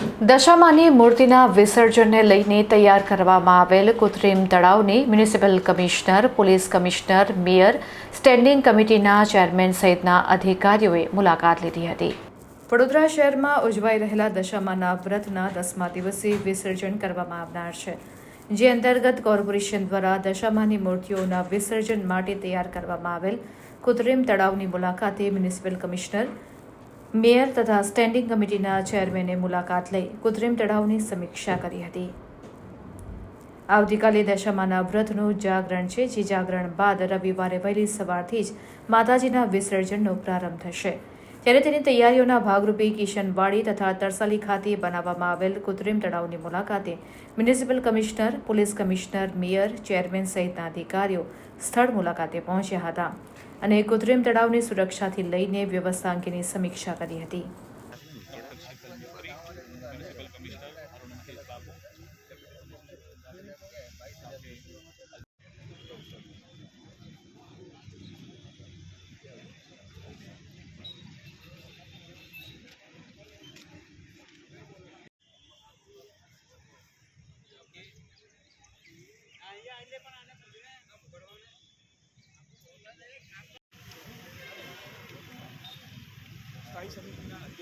દશામાની મૂર્તિના વિસર્જનને લઈને તૈયાર કરવામાં આવેલ કૃત્રિમ તળાવની municipal commissioner, police commissioner, mayor, standing કમિટીના ચેરમેન સહિતના અધિકારીઓએ મુલાકાત લીધી હતી. વડોદરા શહેરમાં ઉજવાઈ રહેલા દશામાના વ્રતના દસમા દિવસે વિસર્જન કરવામાં આવનાર છે, જે અંતર્ગત કોર્પોરેશન દ્વારા દશામાની મૂર્તિઓના વિસર્જન માટે તૈયાર કરવામાં આવેલ કૃત્રિમ તળાવની મુલાકાતે મ્યુનિસિપલ કમિશનર મેયર તથા સ્ટેન્ડિંગ કમિટીના ચેરમેને મુલાકાત લઈ કૃત્રિમ તળાવની સમીક્ષા કરી હતી. આવતીકાલે દશામાના વ્રતનું જાગરણ છે, જે જાગરણ બાદ રવિવારે વહેલી સવારથી જ માતાજીના વિસર્જનનો પ્રારંભ થશે. ત્યારે તેની તૈયારીઓના ભાગરૂપે કિશનવાડી તથા તરસાલી ખાતે બનાવવામાં આવેલ કૃત્રિમ તળાવની મુલાકાતે municipal commissioner, police commissioner, mayor, chairman સહિતના અધિકારીઓ સ્થળ મુલાકાતે પહોંચ્યા હતા. અને કૃત્રિમ તળાવની સુરક્ષાથી લઈને વ્યવસ્થા અંગેની સમીક્ષા કરી હતી.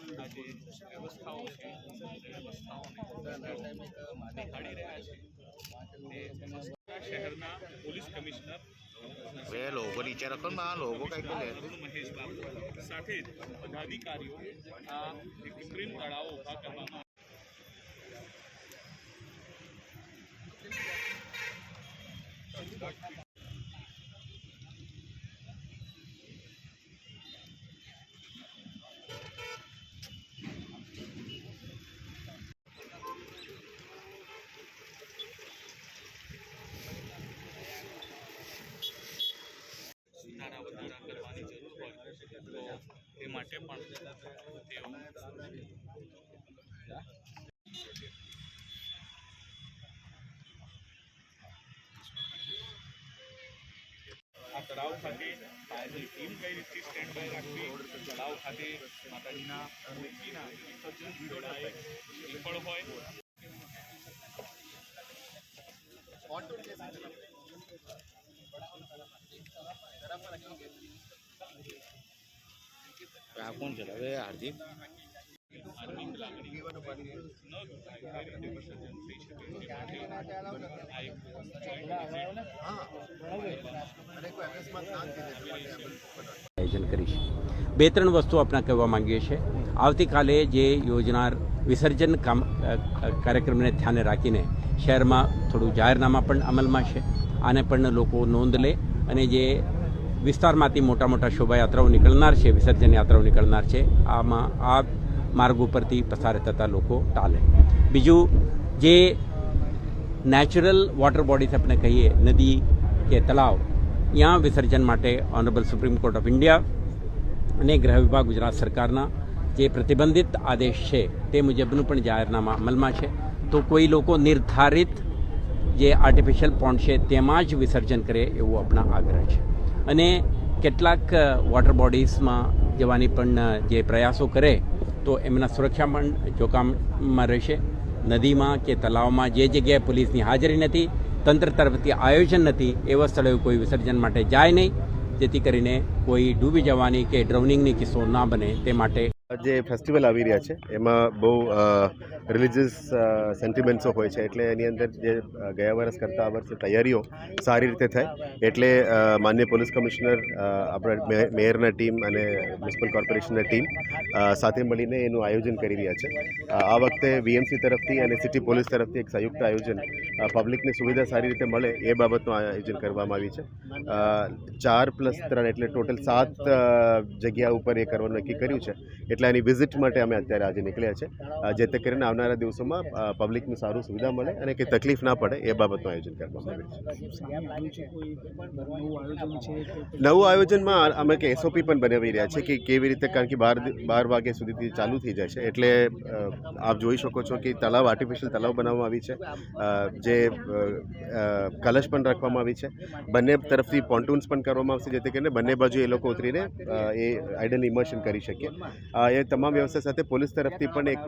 આ જે વ્યવસ્થાઓ છે વ્યવસ્થાઓને નિહાળી રહ્યા છે તે શહેરના પોલીસ કમિશનર વે લોગો નીચે રાખો ને સાથે પદાધિકારીઓ આ કૃત્રિમ તળાવો ઊભા કરવામાં આ તળાવ ખાતે ફાયરની ટીમ કઈ રીતે સ્ટેન્ડ બાય રાખવી તળાવ ખાતે માતાજીના મૂર્તિના વિસર્જન જોડાય એ પણ હોય આ કોણ ચલાવે આયોજન કરીશ. બે ત્રણ વસ્તુ આપણે કહેવા માંગીએ છીએ. આવતીકાલે જે યોજનાર વિસર્જન કામ કાર્યક્રમને ધ્યાને રાખીને શહેરમાં થોડું જાહેરનામા પણ અમલમાં છે. આને પણ લોકો નોંધ લે અને જે વિસ્તારમાંથી મોટા મોટા શોભાયાત્રાઓ નીકળનાર છે, વિસર્જન યાત્રાઓ નીકળનાર છે, આમાં આ માર્ગ ઉપરથી પસાર થતા લોકો ટાલે. બીજું, જે નેચરલ વોટર બોડીઝ આપણે કહીએ, નદી કે તળાવ, ત્યાં વિસર્જન માટે honourable Supreme Court of India અને ગૃહ વિભાગ ગુજરાત સરકારના જે પ્રતિબંધિત આદેશ છે, તે મુજબનું પણ જાહેરનામા અમલમાં છે. તો કોઈ લોકો નિર્ધારિત જે આર્ટિફિશિયલ પોન્ડ છે, તેમાં જ વિસર્જન કરે એવો આપણા આગ્રહ છે. અને કેટલાક વોટર બોડીઝમાં જવાની પણ જે પ્રયાસો કરે તો એમના સુરક્ષા પણ જોખમમાં રહેશે. નદીમાં કે તલાવમાં જે જગ્યાએ પોલીસની હાજરી નથી, તંત્ર તરફથી આયોજન નથી, એવા સ્થળોએ કોઈ વિસર્જન માટે જાય નહીં. જેથી કરીને કોઈ ડૂબી જવાની કે ડ્રાઉનિંગની કિસ્સો ના બને તે માટે જે ફેસ્ટિવલ આવી રહ્યા છે, એમાં બહુ રિલિજિયસ સેન્ટિમેન્ટ્સો હોય છે. એટલે એની અંદર જે ગયા વર્ષ કરતાં આ વર્ષે તૈયારીઓ સારી રીતે થાય. એટલે માન્ય પોલીસ કમિશનર આપણા મેયરના ટીમ અને મ્યુનિસિપલ કોર્પોરેશનના ટીમ સાથે મળીને એનું આયોજન કરી રહ્યા છે. આ વખતે વીએમસી તરફથી અને સિટી પોલીસ તરફથી એક સંયુક્ત આયોજન પબ્લિકની સુવિધા સારી રીતે મળે એ બાબતનું આયોજન કરવામાં આવ્યું છે. ચાર પ્લસ ત્રણ એટલે ટોટલ સાત જગ્યા ઉપર એ કરવાનું નક્કી કર્યું છે. એટલે એની વિઝિટ માટે અમે અત્યારે આજે નીકળ્યા છે. જેથી કરીને આવનારા દિવસોમાં પબ્લિકને સારું સુવિધા મળે અને કંઈ તકલીફ ના પડે એ બાબતનું આયોજન કરવામાં આવ્યું છે. નવું આયોજનમાં અમે કે એસઓપી પણ બનાવી રહ્યા છે કે કેવી રીતે, કારણ કે બાર બાર વાગ્યા સુધીથી ચાલુ થઈ જાય છે. એટલે આપ જોઈ શકો છો કે તલાવ આર્ટિફિશિયલ તલાવ બનાવવામાં આવી છે. જે કલશ પણ રાખવામાં આવી છે. બંને તરફથી પોન્ટૂન્સ પણ કરવામાં આવશે, જેથી કરીને બંને બાજુ એ લોકો ઉતરીને એ આઈડલ ઇમર્શન કરી શકીએ. એ તમામ વ્યવસ્થા સાથે પોલીસ તરફથી પણ એક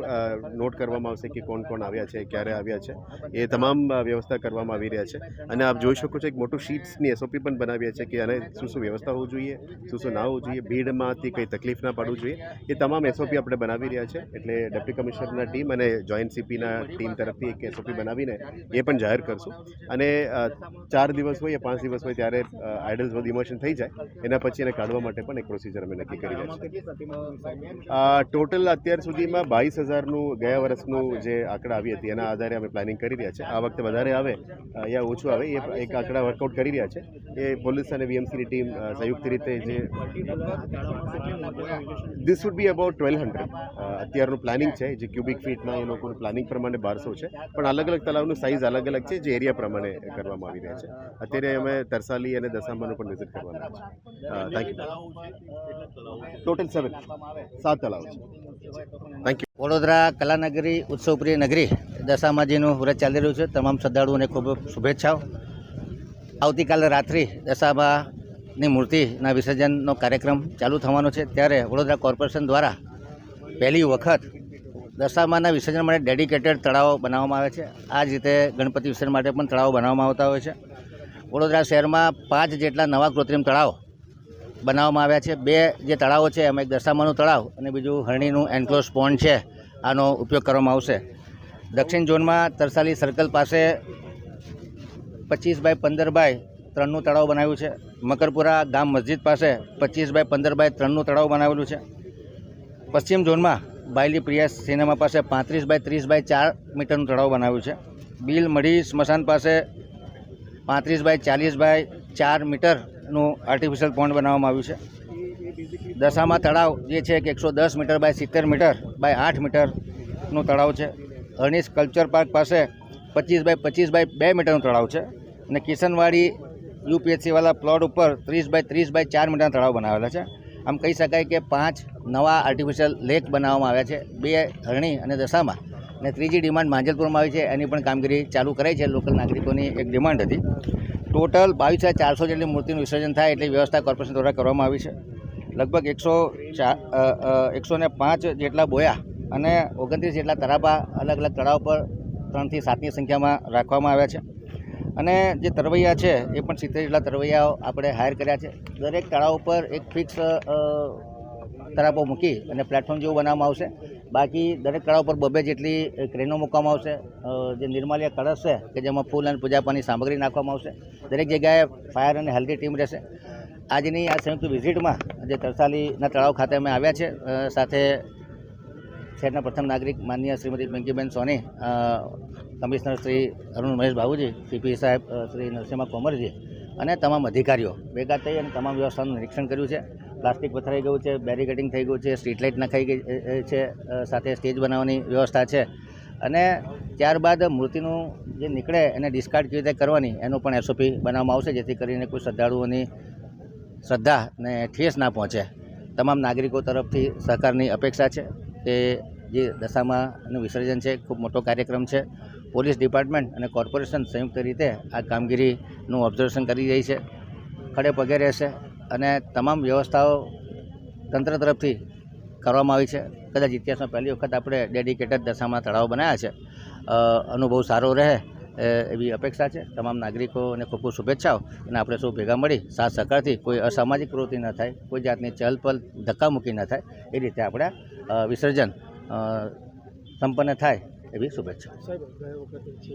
નોટ કરવામાં આવશે કે કોણ કોણ આવ્યા છે, ક્યારે આવ્યા છે. એ તમામ વ્યવસ્થા કરવામાં આવી રહ્યા છે. અને આપ જોઈ શકો છો એક મોટું શીટ્સની એસઓપી પણ બનાવીએ છે કે આને શું શું વ્યવસ્થા હોવું જોઈએ, શું શું ના હોવું જોઈએ, ભીડમાંથી કંઈ તકલીફ ના પાડવું જોઈએ. એ તમામ એસઓપી આપણે બનાવી રહ્યા છે. એટલે ડેપ્યુટી કમિશનરના ટીમ અને જોઈન્ટ સીપીના ટીમ તરફથી એક એસઓપી બનાવીને એ પણ જાહેર કરશું. અને ચાર દિવસ હોય પાંચ દિવસ હોય ત્યારે આઇડલ્સ બધું ઇમોશન થઈ જાય. એના પછી એને કાઢવા માટે પણ એક પ્રોસિજર અમે નક્કી કરી રહ્યા છીએ. ટોટલ અત્યાર સુધીમાં બાવીસ હજારનું ગયા વર્ષનું જે આંકડા આવી હતી, એના આધારે અમે પ્લાનિંગ કરી રહ્યા છે આ વખતે વધારે આવે યા ઓછું આવે, એ એક આંકડા વર્કઆઉટ કરી રહ્યા છે. એ પોલીસ અને વીએમસીની ટીમ સંયુક્ત રીતે જે this would be about twelve hundred અત્યારનું પ્લાનિંગ છે, જે ક્યુબિક ફીટના એ લોકોનું પ્લાનિંગ પ્રમાણે બારસો છે. પણ અલગ અલગ તલાવનું સાઇઝ અલગ અલગ છે, જે એરિયા પ્રમાણે કરવામાં આવી રહ્યા છે. અત્યારે અમે તરસાલી અને દશામાનું પણ વિઝિટ કરવાના છે. થેન્ક યુ ટોટલ સેવન સાત તલાવ છે. થેન્ક યુ વડોદરા કલાનગરી ઉત્સવપ્રિય નગરી દશામાજીનું વ્રત ચાલી રહ્યું છે. તમામ શ્રદ્ધાળુઓને ખૂબ શુભેચ્છાઓ. આવતીકાલે રાત્રિ દશામાની મૂર્તિના વિસર્જનનો કાર્યક્રમ ચાલુ થવાનો છે. ત્યારે વડોદરા કોર્પોરેશન દ્વારા પહેલી વખત દશામાના વિસર્જન માટે ડેડિકેટેડ તળાવો બનાવવામાં આવે છે. આ જ રીતે ગણપતિ વિસર્જન માટે પણ તળાવો બનાવવામાં આવતા હોય છે. વડોદરા શહેરમાં પાંચ જેટલા નવા કૃત્રિમ તળાવો બનાવવામાં આવ્યા છે. બે જે તળાવો છે, એમાં એક દશામાનું તળાવ અને બીજું હરણીનું એન્ક્લોઝ પોન્ડ છે. આનો ઉપયોગ કરવામાં આવશે. દક્ષિણ ઝોનમાં તરસાલી સર્કલ પાસે પચીસ બાય પંદર બાય ત્રણનું તળાવ બનાવ્યું છે. મકરપુરા ગામ મસ્જિદ પાસે પચીસ બાય પંદર બાય ત્રણનું તળાવ બનાવેલું છે. પશ્ચિમ ઝોનમાં બાયલી પ્રિયા સિનેમા પાસે પાંત્રીસ બાય ત્રીસ બાય ચાર મીટરનું તળાવ બનાવ્યું છે. બિલ મઢી સ્મશાન પાસે પાંત્રીસ બાય ચાલીસ બાય ચાર મીટરનું આર્ટિફિશિયલ પોન્ડ બનાવવામાં આવ્યું છે. દશામાં તળાવ જે છે કે એકસો દસ મીટર બાય સિત્તેર મીટર બાય આઠ મીટરનું તળાવ છે. અર્નિસ કલ્ચર પાર્ક પાસે પચીસ બાય પચીસ બાય બે મીટરનું તળાવ છે. અને કિશનવાડી યુપીએચસીવાળા પ્લોટ ઉપર ત્રીસ બાય ત્રીસ બાય ચાર મીટરના તળાવ બનાવેલા છે. આમ કહી શકાય કે પાંચ નવા આર્ટિફિશિયલ લેક બનાવવામાં આવ્યા છે. બે હરણી અને દશામાં. અને ત્રીજી ડિમાન્ડ માંજલપુરમાં આવી છે. એની પણ કામગીરી ચાલુ કરાઈ છે. લોકલ નાગરિકોની એક ડિમાન્ડ હતી. ટોટલ બાવીસ હજાર ચારસો જેટલી મૂર્તિનું વિસર્જન થાય એટલી વ્યવસ્થા કોર્પોરેશન દ્વારા કરવામાં આવી છે. લગભગ એકસો ચાર એકસો ને પાંચ જેટલા બોયા અને ઓગણત્રીસ જેટલા તરાબા અલગ અલગ તળાવ પર ત્રણથી સાતની સંખ્યામાં રાખવામાં આવ્યા છે. અને જે તરવૈયા છે, એ પણ સિત્તેર જેટલા તરવૈયાઓ આપણે હાયર કર્યા છે. દરેક તળાવ ઉપર એક ફિક્સ તરાપો મૂકી અને પ્લેટફોર્મ જેવું બનાવવામાં આવશે. બાકી દરેક તળાવ પર બબે જેટલી ક્રેનો મૂકવામાં આવશે જે નિર્માલ્ય કળશ છે, કે જેમાં ફૂલ અને પૂજાપાની સામગ્રી નાખવામાં આવશે, દરેક જગ્યાએ ફાયર અને હેલ્ધી ટીમ રહેશે. આજની આ સંયુક્ત વિઝિટમાં જે તરસાલીના તળાવ ખાતે અમે આવ્યા છે સાથે શહેરના પ્રથમ નાગરિક માનનીય શ્રીમતી પિંકીબેન સોની કમિશનર શ્રી અરુણ મહેશ બાબુજી, સીપી સાહેબ શ્રી નરસિંહા કોમરજી અને તમામ અધિકારીઓ ભેગા થઈ અને તમામ વ્યવસ્થાનું નિરીક્ષણ કર્યું છે. પ્લાસ્ટિક પથરાઈ ગયું છે, બેરિકેડિંગ થઈ ગયું છે, સ્ટ્રીટ લાઇટ નખાઈ ગઈ છે સાથે સ્ટેજ બનાવવાની વ્યવસ્થા છે. અને ત્યારબાદ મૂર્તિનું જે નીકળે એને ડિસ્કાર્ડ કેવી રીતે કરવાની, એનું પણ એસઓપી બનાવવામાં આવશે, જેથી કરીને કોઈ શ્રદ્ધાળુઓની શ્રદ્ધા ને ઠેસ ના પહોંચે. તમામ નાગરિકો તરફથી સહકારની અપેક્ષા છે કે જે દશામાનું વિસર્જન છે, ખૂબ મોટો કાર્યક્રમ છે. પોલીસ ડિપાર્ટમેન્ટ અને કોર્પોરેશન સંયુક્ત રીતે આ કામગીરીનું ઓબ્ઝર્વેશન કરી રહી છે. ખડે પગે રહેશે અને તમામ વ્યવસ્થાઓ તંત્ર તરફથી કરવામાં આવી છે. કદાચ ઇતિહાસમાં પહેલી વખત આપણે ડેડિકેટેડ દશામાં તળાવ બનાવ્યા છે. અનુભવ સારો રહે એવી અપેક્ષા છે. તમામ નાગરિકોને ખૂબ ખૂબ શુભેચ્છાઓ અને આપણે સૌ ભેગા મળી સાથ સહકારથી કોઈ અસામાજિક પ્રવૃત્તિ ન થાય, કોઈ જાતની ચહલપહલ ધક્કામુક્કી ન થાય, એ રીતે આપણે વિસર્જન સંપન્ન થાય. એવી શુભેચ્છા